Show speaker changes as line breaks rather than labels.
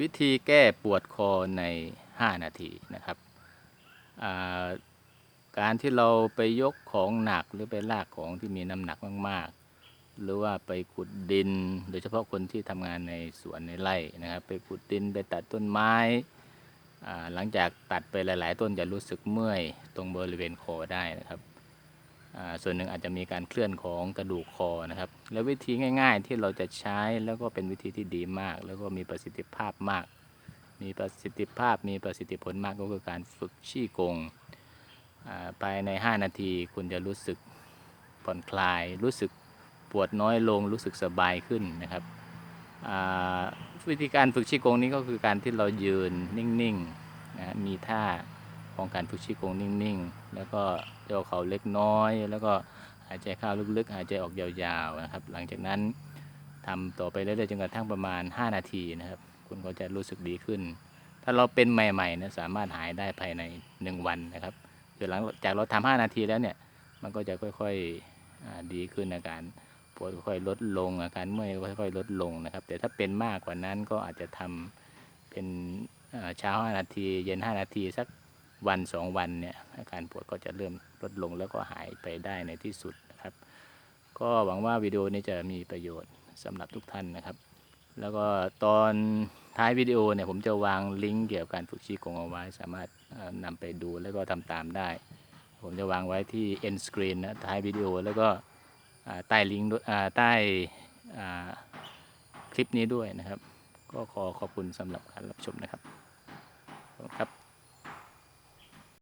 วิธีแก้ปวดคอใน 5 นาทีนะครับการที่เราไปยกของหนักหรือไปลากของที่มีน้ำหนักมาก ๆ หรือว่าไปขุดดิน โดยเฉพาะคนที่ทำงานในสวนในไร่นะครับ ไปขุดดินไปตัดต้นไม้หลังจากตัดไปหลาย ๆ ต้นจะรู้สึกเมื่อยตรงบริเวณคอได้นะครับ ส่วนหนึ่งอาจจะมีการเคลื่อนของกระดูกคอนะครับ แล้ววิธีง่าย ๆ ที่เราจะใช้แล้วก็เป็นวิธีที่ดีมาก แล้วก็มีประสิทธิภาพมาก มีประสิทธิภาพมีประสิทธิผลมากก็คือการฝึกชี่กงภายใน 5 นาทีคุณจะรู้สึกผ่อนคลาย รู้สึกปวดน้อยลง รู้สึกสบายขึ้นนะครับวิธีการฝึกชี่กงนี้ก็คือการที่เรายืนนิ่งๆนะมีท่า ของการฝึกชี่กงนิ่งๆ แล้วก็ย่อเข่าเล็กน้อย แล้วก็หายใจเข้าลึกๆ หายใจออกยาวๆนะครับ หลังจากนั้นทำต่อไปเรื่อยๆจนกระทั่งประมาณ 5 นาทีนะครับ คุณก็จะรู้สึกดีขึ้น ถ้าเราเป็นใหม่ๆนะสามารถหายได้ภายใน 1 วันนะครับคือหลังจากเราทำ5นาทีแล้วเนี่ยมันก็จะค่อยๆดีขึ้นอาการปวดค่อยๆลดลงอาการเมื่อยค่อยๆลดลงนะครับ แต่ถ้าเป็นมากกว่านั้นก็อาจจะทำเป็นเอ่อเช้า 5 นาที เย็น 5 นาทีสัก วัน2วันเนี่ยอาการปวดก็จะเริ่มลดลงแล้วก็หายไปได้ในที่สุดนะครับ ก็หวังว่าวิดีโอนี้จะมีประโยชน์สำหรับทุกท่านนะครับ แล้วก็ตอนท้ายวิดีโอเนี่ยผมจะวางลิงก์เกี่ยวกับการฝึกชี้กงเอาไว้ สามารถนำไปดูแล้วก็ทำตามได้ ผมจะวางไว้ที่ end screen นะท้ายวิดีโอแล้วก็ใต้ลิงก์ใต้คลิปนี้ด้วยนะครับ ก็ขอขอบคุณสำหรับการรับชมนะครับ